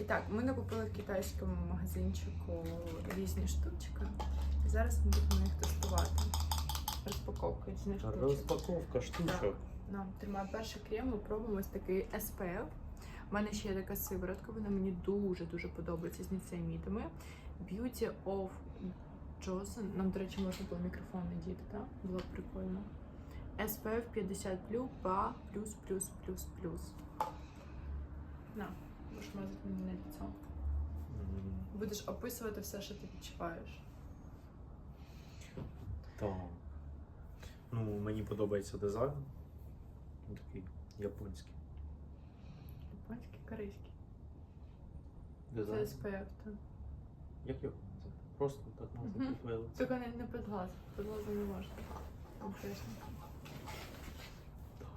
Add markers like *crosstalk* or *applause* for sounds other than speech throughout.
І так, ми накупили в китайському магазинчику різні штучки. І зараз ми будемо їх тестувати. Розпаковка різних штучок. Розпаковка штучок. Нам тримає перший крем, ми пробуємо ось такий SPF. У мене ще є така сиворотка, вона мені дуже-дуже подобається з ніцеамідами. Beauty of Johnson. Нам, до речі, можна було мікрофон надіти, так? Було б прикольно. SPF 50 PA плюс плюс плюс плюс. На, мазати мені на лицо. Будеш описувати все, що ти відчуваєш. Так. Ну, мені подобається дизайн. Він Такий японський. Японський, корейський. Це Дизайн. SPF, так. Як його назвати? Просто так Мгм. назвати твоє лице. Тільки не, не під глаз. Під глазом не можна. Так.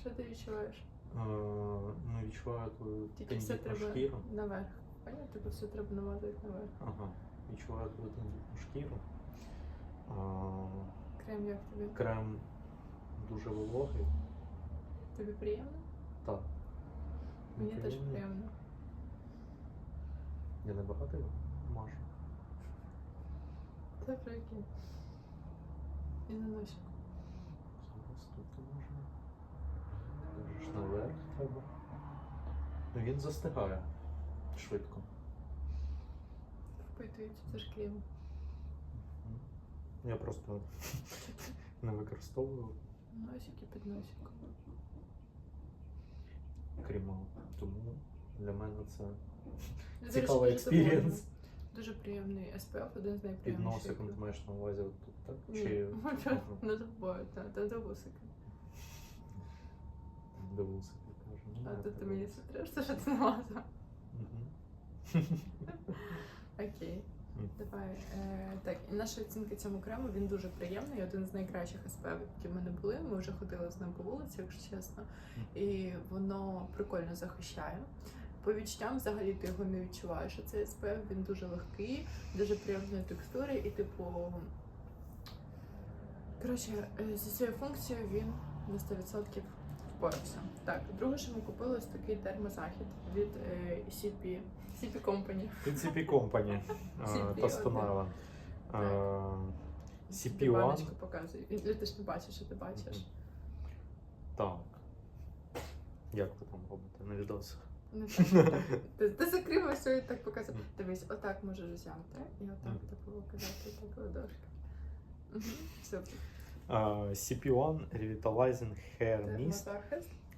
Що ти відчуваєш? Е, Ну, відчуваю Тільки все треба шкіру. наверх. Понятно? Тільки все треба намазати наверх. Ага. Відчуваю твою тендітну шкіру. А, Крем як тобі? Крем дуже вологий. Тобі приємно? Так. Мені теж приємно. Я не багато його мажу. Це прикинь. І на носик. Зараз тут можна. Наверх треба. Ну він застигає швидко. Впитується, це ж крем. Я просто *laughs* не використовую Носик і під носик. кріма. Тому для мене це речі, цікавий експірієнс. Дуже приємний SPF, один з Під носиком ти маєш на увазі тут, так? Чи *laughs* на тобою, так, та до вусика. До вусика кажу. Ну, А тут ти мені сотреш, те, що ти. Мгм. Окей. Давай. Е, так, і наша оцінка цьому крему він дуже приємний, один з найкращих SPF, які в мене були. Ми вже ходили з ним по вулиці, якщо чесно. І воно прикольно захищає. По відчуттям взагалі ти його не відчуваєш. Цей SPF він дуже легкий, дуже приємної текстури, і типу. Коротше, е, зі цією функцією він на 100% впорався. Так, друге, що ми купили, ось такий термозахід від е, CP, CP Company. Company. CP Та Stone один. Island. Так. Е, Тобі CP1. баночку показує. Ти ж не бачиш, що ти бачиш. Так. Як ви там робите на відосах? Не так, так. *laughs* Ти, ти закрив ось і так показав. Мгм. Дивись, отак можеш взяти і отак типу показати так ладошки. Мгм, Супер. Е, CP1 Revitalizing Hair Mist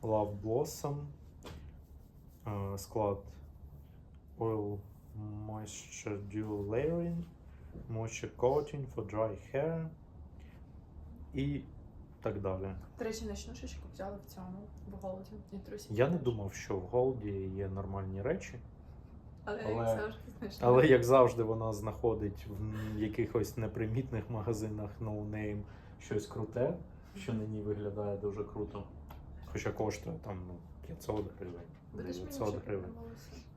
Love Blossom. Склад Oil Moisture Dual Layering. Moisture Coating for Dry Hair. І так далі. До речі, ночнушечку взяли в цьому в голоді. Я не думав, що в Голді є нормальні речі. Але, але- як завжди. Але як завжди, вона знаходить в якихось непримітних магазинах no name щось круте, що на ній виглядає дуже круто. Хоча коштує там ну, 500 гривень, 900 гривень.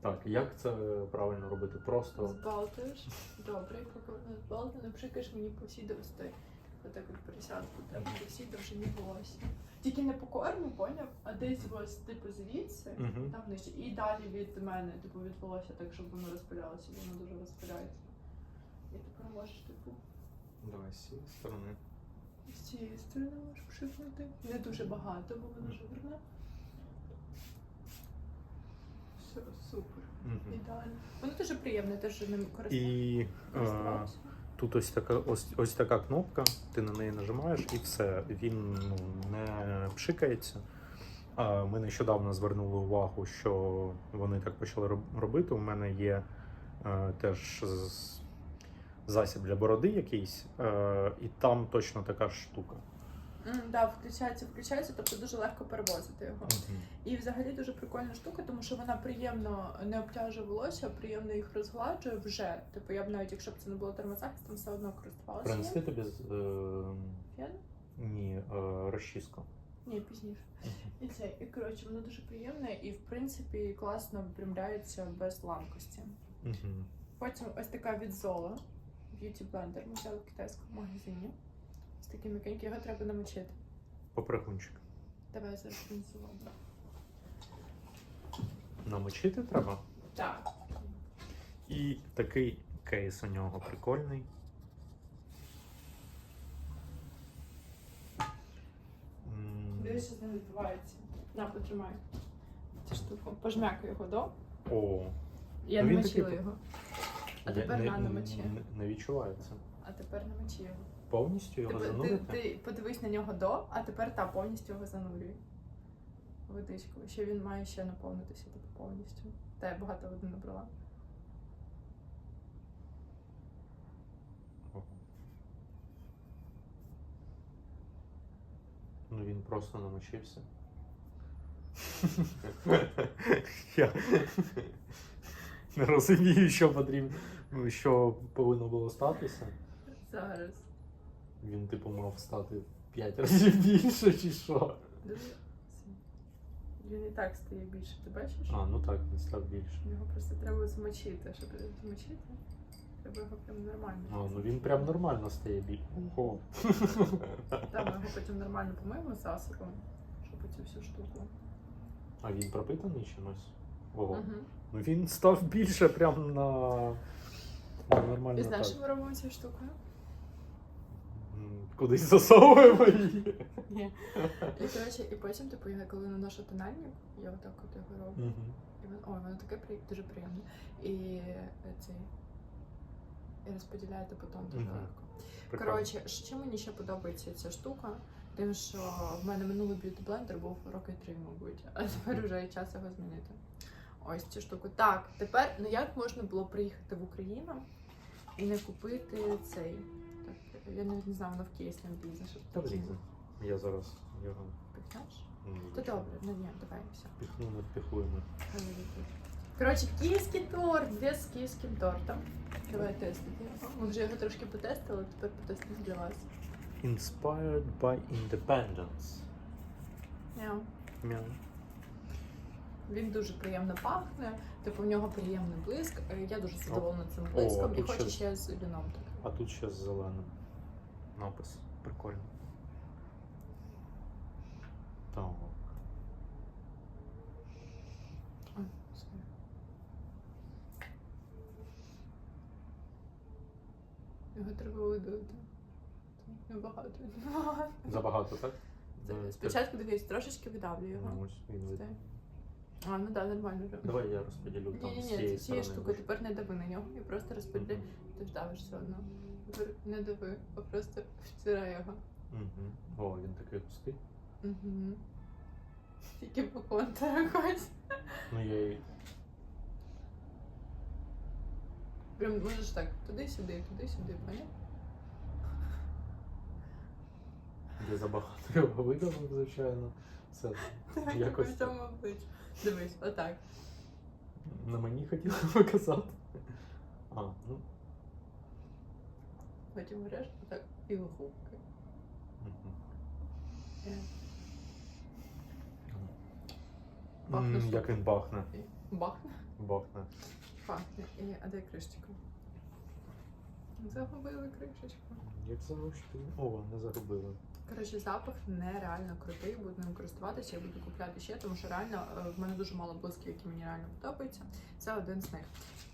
Так, як це правильно робити? Просто Збалтуєш. Добре, воно збалтане, пшикаєш мені по всій довсти. Отак от присядку, так по всій довжині волосся. Тільки не по корму, поняв, а десь ось типу звідси. Мгм. Там нижче. І далі від мене, типу, від волосся, так, щоб воно розпилялося, бо воно дуже розпиляється. І тепер можеш, типу, давай з цієї сторони. З цієї сторони можеш пшикнути. Не дуже багато, бо воно жирне. Все, супер. Мгм. Ідеально. Воно дуже приємне, теж ним. І е, користувалася. тут ось така ось, ось така кнопка, ти на неї нажимаєш і все. Він ну, не пшикається. А Ми нещодавно звернули увагу, що вони так почали роб- робити. У мене є е, теж з- засіб для бороди якийсь, е, і там точно така ж штука. М, да, включається, включається, тобто дуже легко перевозити його. І взагалі дуже прикольна штука, тому що вона приємно не обтяжує волосся, приємно їх розгладжує вже. Типу, я б навіть, якщо б це не було термозахистом, все одно користувалася. Принести тобі з- е, Фен? ні, е, розчіску. Ні, пізніше. І це, і коротше, воно дуже приємне і в принципі класно випрямляється без ламкості. Мгм. Потім ось така від Zola Beauty Blender. Ми взяли в китайському магазині. Ось такий м'якенький, його треба намочити. Попригунчик. Давай зараз принесу намочити треба. Так. І такий кейс у нього прикольний. Що з ним відбувається. На, потримай. Цю штуку. Пожмякай його до. О, Я Ну, не мочила такий- його. А тепер не, на намочи. не, не відчувається. А тепер намочи його. Повністю його Ти, ти, занурити? ти подивись на нього до, а тепер та повністю його занурюй. Водичкою. Ще він має ще наповнитися типу, повністю. Та я багато води набрала. Ну він просто намочився. *laughs* Не розумію, що потрібно, ну, що повинно було статися. Зараз. Він, типу, мав стати в 5 разів більше, чи що? Дивись. Він і так стає більше, ти бачиш? А, ну так, він став більше. Його просто треба змочити, щоб змочити. Треба його прям нормально. А, ну він прям нормально стає більше. Ого. Ми його потім нормально помиємо засобом, щоб цю всю штуку. А він пропитаний чимось? Ого. Угу. Ну він став більше прям на, на нормально. І знаєш, що ми робимо цією штукою? Кудись засовуємо її. Ні. І коротше, і потім, типу, я коли наношу тональник, я отак от його роблю. Мгм. І воно, ой, воно таке при... дуже приємне. І цей. І розподіляю типу тон дуже Мгм. легко. Прикольно. Коротше, що чим мені ще подобається ця штука? Тим, що в мене минулий б'юті блендер був роки три, мабуть, а тепер вже час його змінити. Ось цю штуку. Так, тепер, ну як можна було приїхати в Україну і не купити цей. Так, я навіть не знаю, воно в кейс не щоб Та влізе. Я зараз його пихнеш. То добре, ну ні, давай все. Хай летить. Коротше, київський торт, без з київським тортом. Давай тестити його. Ми вже його трошки потестили, тепер потестимо для вас. Inspired by independence. Мяу. Мяу. Він дуже приємно пахне, типу в нього приємний блиск. Е, Я дуже задоволена цим О, блиском і тут хочу ще- ще з віном таке. А тут ще з зеленим. Напис. Прикольно. Так. Ой. Його треба видалити. Небагато. Небагато. Забагато, так? Це- Спочатку дивись, трошечки видавлю його. Ну, ось він. А, ну да, нормально. Давай я розподілю там Ні, ні, ні, цієї штуки, тепер не дави на нього і просто розподіли. Ти вдавиш все одно. Тепер не дави, а просто втирай його. Мгм. О, він такий густий. Угу. Тільки по контуру хоч. Ну я і Прям можеш так, туди-сюди, туди-сюди, поняв? Де забагато його видавив, звичайно. Це Так, Якось всьому обличчю. Дивись, отак. на мені хотіли *laughs* показати. А, ну. Потім береш отак і виховкою. мгм. Пахне М, Як він бахне. Бахне. Бахне. Пахне. І, а де кришечка? Загубили кришечку. Як завжди. О, не загубили. Коротше, запах нереально крутий, буду ним користуватися, я буду купляти ще, тому що реально е, в мене дуже мало блисків, які мені реально подобаються. Це один з них.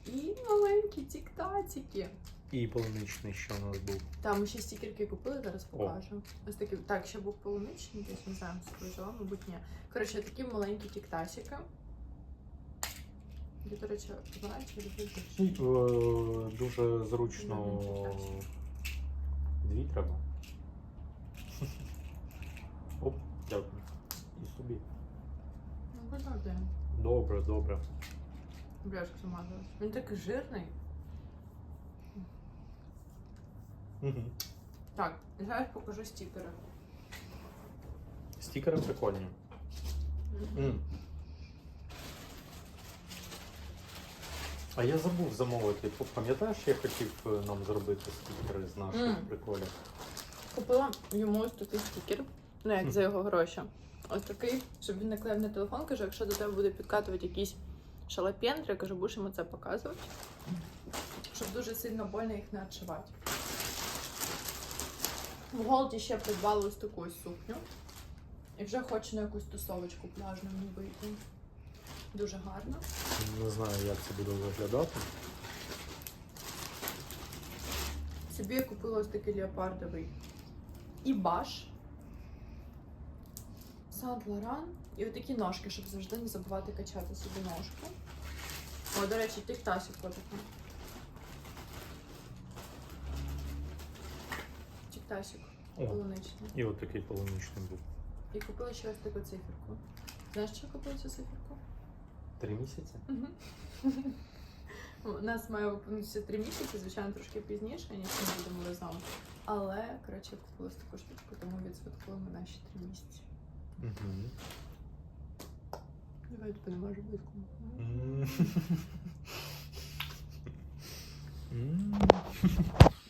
І маленькі тік-татіки. І полуничний, що у нас був. Там ми ще стікерки купили, зараз покажу. Ось такі. Так, ще був полуничний, десь не знаю, спожила, мабуть, ні. Коротше, такі маленькі тік-тасіки. Я, до речі, чи люблю більше. е, дуже зручно. Дві треба. *laughs* Оп, дякую. І собі. Ну, один. Добре, добре. Бляшка замазалась. Він такий жирний. Угу. Так, і зараз покажу стікери. Стікери прикольні. Мгм. М. А я забув замовити. Пам'ятаєш, я хотів е, нам зробити стікери з наших Мм. приколів? Купила йому ось такий стікер, ну як за його гроші. Ось такий, щоб він наклеїв на телефон, каже, якщо до тебе буде підкатувати якісь шалопендри, я кажу, будеш йому це показувати. Щоб дуже сильно больно їх не відшивати. В Голді ще придбала ось таку ось сукню. І вже хочу на якусь тусовочку пляжну мені вийти. Дуже гарно. Не знаю, як це буде виглядати. Собі я купила ось такий леопардовий і баш. Сад Лоран. І отакі ножки, щоб завжди не забувати качати собі ножку. О, до речі, тіктасик котика. Тіктасик О, полуничний. і от такий полуничний був. І купила ще ось таку циферку. Знаєш, що я купила цю циферку? Три місяці? У нас має виповнитися три місяці, звичайно, трошки пізніше, ніж ми будемо разом. Але, коротше, я купила таку штучку, тому відсвяткуємо наші три місяці. Давай тебе не можу близько. *laughs*